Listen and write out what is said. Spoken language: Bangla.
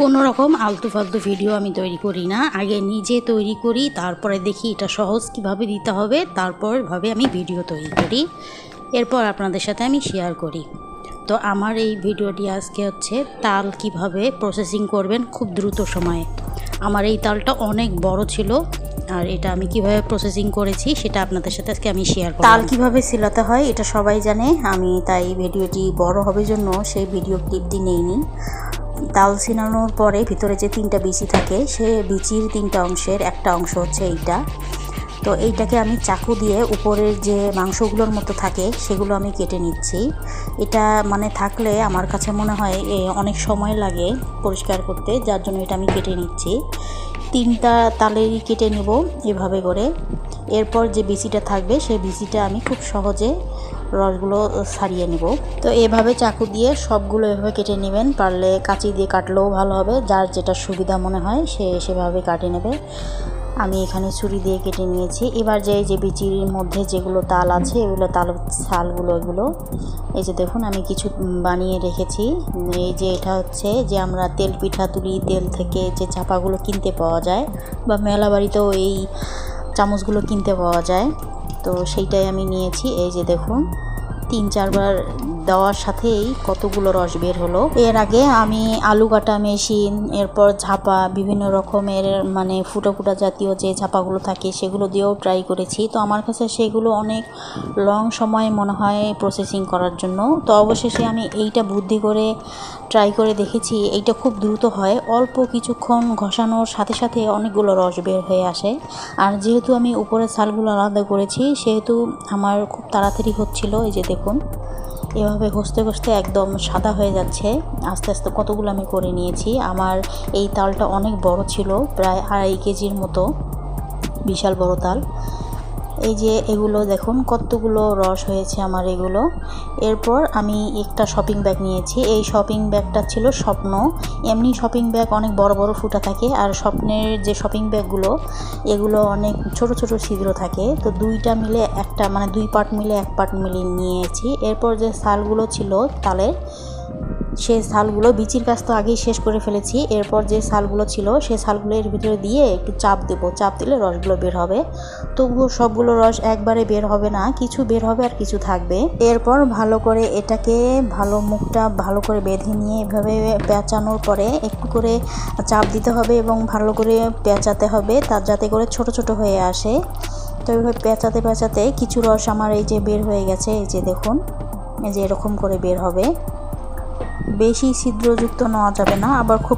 কোনো রকম আলতু ফালতু ভিডিও আমি তৈরি করি না। আগে নিজে তৈরি করি, তারপরে দেখি এটা সহজ কীভাবে দিতে হবে তারপর ভাবে আমি ভিডিও তৈরি করি। এরপর আপনাদের সাথে আমি শেয়ার করি। তো আমার এই ভিডিওটি আজকে হচ্ছে তাল কীভাবে প্রসেসিং করবেন খুব দ্রুত সময়ে। আমার এই তালটা অনেক বড় ছিল, আর এটা আমি কীভাবে প্রসেসিং করেছি সেটা আপনাদের সাথে আজকে আমি শেয়ার তাল কীভাবে সিলাতে হয় এটা সবাই জানে, আমি তাই ভিডিওটি বড় হবে জন্য সেই ভিডিও ক্লিপটি নেইনি। তাল ছিনানোর পরে ভিতরে যে তিনটা বিচি থাকে, সে বিচির তিনটা অংশের একটা অংশ হচ্ছে এইটা। তো এইটাকে আমি চাকু দিয়ে উপরের যে মাংসগুলোর মতো থাকে, সেগুলো আমি কেটে নিচ্ছি। এটা মানে থাকলে আমার কাছে মনে হয় অনেক সময় লাগে পরিষ্কার করতে, যার জন্য এটা আমি কেটে নিচ্ছি। তিনটা তালেরই কেটে নেব এভাবে করে। এরপর যে বিচিটা থাকবে, সেই বিচিটা আমি খুব সহজে রসগুলো ছাড়িয়ে নেব। তো এভাবে চাকু দিয়ে সবগুলো এভাবে কেটে নেবেন। পারলে কাঁচি দিয়ে কাটলেও ভালো হবে। যার যেটা সুবিধা মনে হয়, সে সেভাবে কাটে নেবে। আমি এখানে ছুরি দিয়ে কেটে নিয়েছি। এবার যে যে বিচির মধ্যে যেগুলো তাল আছে, এগুলো তাল, ছালগুলো, এগুলো, এই যে দেখুন, আমি কিছু বানিয়ে রেখেছি। এই যে এটা হচ্ছে যে আমরা তেল পিঠা তুলি, তেল থেকে যে চাপাগুলো কিনতে পাওয়া যায়, বা মেলা বাড়িতেও এই চামচগুলো কিনতে পাওয়া যায়। তো সেইটাই আমি নিয়েছি। এই যে দেখুন তিন চারবার দেওয়ার সাথেই কতগুলো রস বের হলো। এর আগে আমি আলু কাটা মেশিন, এরপর ঝাপা, বিভিন্ন রকমের মানে ফুটো ফুটা জাতীয় যে ঝাপাগুলো থাকে সেগুলো দিয়েও ট্রাই করেছি। তো আমার কাছে সেগুলো অনেক লং সময় মনে হয় প্রসেসিং করার জন্য। তো অবশেষে আমি এইটা বুদ্ধি করে ট্রাই করে দেখেছি, এইটা খুব দ্রুত হয়। অল্প কিছুক্ষণ ঘষানোর সাথে সাথে অনেকগুলো রস বের হয়ে আসে। আর যেহেতু আমি উপরের ছালগুলো আলাদা করেছি, সেহেতু আমার খুব তাড়াতাড়ি হচ্ছিল। এই যে দেখুন। এভাবে ঘষতে ঘষতে একদম সাদা হয়ে যাচ্ছে। আস্তে আস্তে কতগুলো আমি করে নিয়েছি। আমার এই তালটা অনেক বড় ছিল, প্রায় আড়াই কেজির মতো, বিশাল বড় তাল। এই যে এগুলো দেখুন, কতগুলো রস হয়েছে আমার এগুলো। এরপর আমি একটা শপিং ব্যাগ নিয়েছি। এই শপিং ব্যাগটা ছিল স্বপ্ন। এমনি শপিং ব্যাগ অনেক বড় বড় ফুটা থাকে। আর স্বপ্নের যে শপিং ব্যাগগুলো এগুলো অনেক ছোট ছোট ছিদ্র থাকে। তো দুইটা মিলে একটা মানে দুই পার্ট মিলে এক পার্ট মিলে নিয়েছি। এরপর যে শালগুলো ছিল তালের সেই শালগুলো বিচির কাজ তো আগেই শেষ করে ফেলেছি। এরপর যে শালগুলো ছিল, সেই শালগুলো এর ভিতরে দিয়ে একটু চাপ দেবো। চাপ দিলে রসগুলো বের হবে। তবুও সবগুলো রস একবারে বের হবে না, কিছু বের হবে আর কিছু থাকবে। এরপর ভালো করে এটাকে ভালো মুখটা ভালো করে বেঁধে নিয়ে এভাবে পেঁচানোর পরে একটু করে চাপ দিতে হবে এবং ভালো করে পেঁচাতে হবে তার যাতে করে ছোট ছোট হয়ে আসে। তো এইভাবে পেঁচাতে পেঁচাতে কিছু রস আমার এই যে বের হয়ে গেছে, এই যে দেখুন, এই যে এরকম করে বের হবে। বেশি ছিদ্রযুক্ত নেওয়া যাবে না আবার খুব